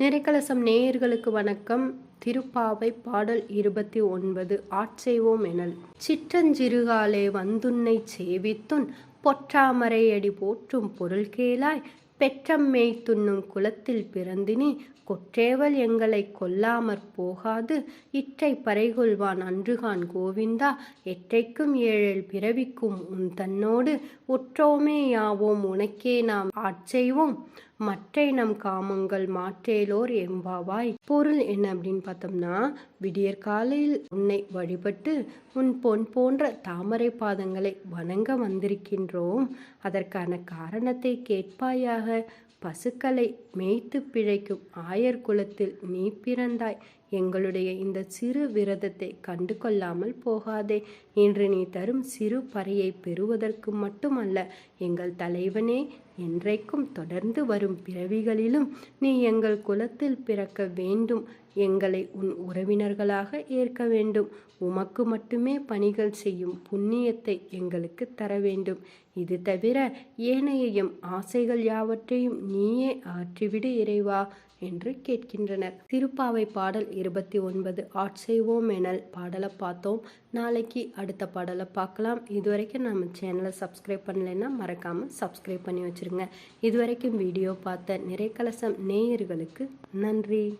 நிறைக்கலசம் நேயர்களுக்கு வணக்கம். திருப்பாவை பாடல் இருபத்தி ஒன்பது ஆட்செய்வோம் எனல். சிற்றஞ்சிறுகாலே வந்துன்னை சேவித்துன் பொற்றாமரையடி போற்றும் பொருள் கேளாய் பெற்றம்மை துண்ணும் குலத்தில் பிறந்தினி கொற்றேவல் எங்களை கொல்லாமற் போகாது இற்றை பறைகொள்வான் அன்றுகான் கோவிந்தா எற்றைக்கும் ஏழல் பிறவிக்கும் உன் தன்னோடு உற்றோமே யாவோம் உனக்கே நாம் ஆட்செய்வோம் மற்றை நம் காமங்கள் மாற்றேலோர் எம்பாவாய் பொருள் என்ன அப்படின்னு பார்த்தோம்னா விடியற் காலையில் உன்னை வழிபட்டு உன் பொன் போன்ற தாமரை பாதங்களை வணங்க வந்திருக்கின்றோம். அதற்கான காரணத்தை கேட்பாயாக. பசுக்களை மேய்த்து பிழைக்கும் ஆயர் குலத்தில் நீ பிறந்தாய். எங்களுடைய இந்த சிறு விரதத்தை கண்டு கொள்ளாமல் போகாதே. இன்று நீ தரும் சிறு பறையை பெறுவதற்கு மட்டுமல்ல எங்கள் தலைவனே என்றைக்கும் தொடர்ந்து வரும் பிறவிகளிலும் நீ எங்கள் குலத்தில் பிறக்க வேண்டும். எங்களை உன் உறவினர்களாக ஏற்க வேண்டும். உமக்கு மட்டுமே பணிகள் செய்யும் புண்ணியத்தை எங்களுக்கு தர வேண்டும். இது தவிர ஏனைய ஆசைகள் யாவற்றையும் நீயே ஆற்றிவிடு இறைவா. என்று கேட்கின்றனர். திருப்பாவை பாடல் இருபத்தி ஒன்பது. ஆட்செய்வோம் எனல் பாடலை பார்த்தோம். நாளைக்கு அடுத்த பாடலை பார்க்கலாம். இதுவரைக்கும் நம்ம சேனலை சப்ஸ்கிரைப் பண்ணலைன்னா மறக்காமல் சப்ஸ்கிரைப் பண்ணி வச்சுருங்க. இதுவரைக்கும் வீடியோ பார்த்த நிறைக்கலசம் நேயர்களுக்கு நன்றி.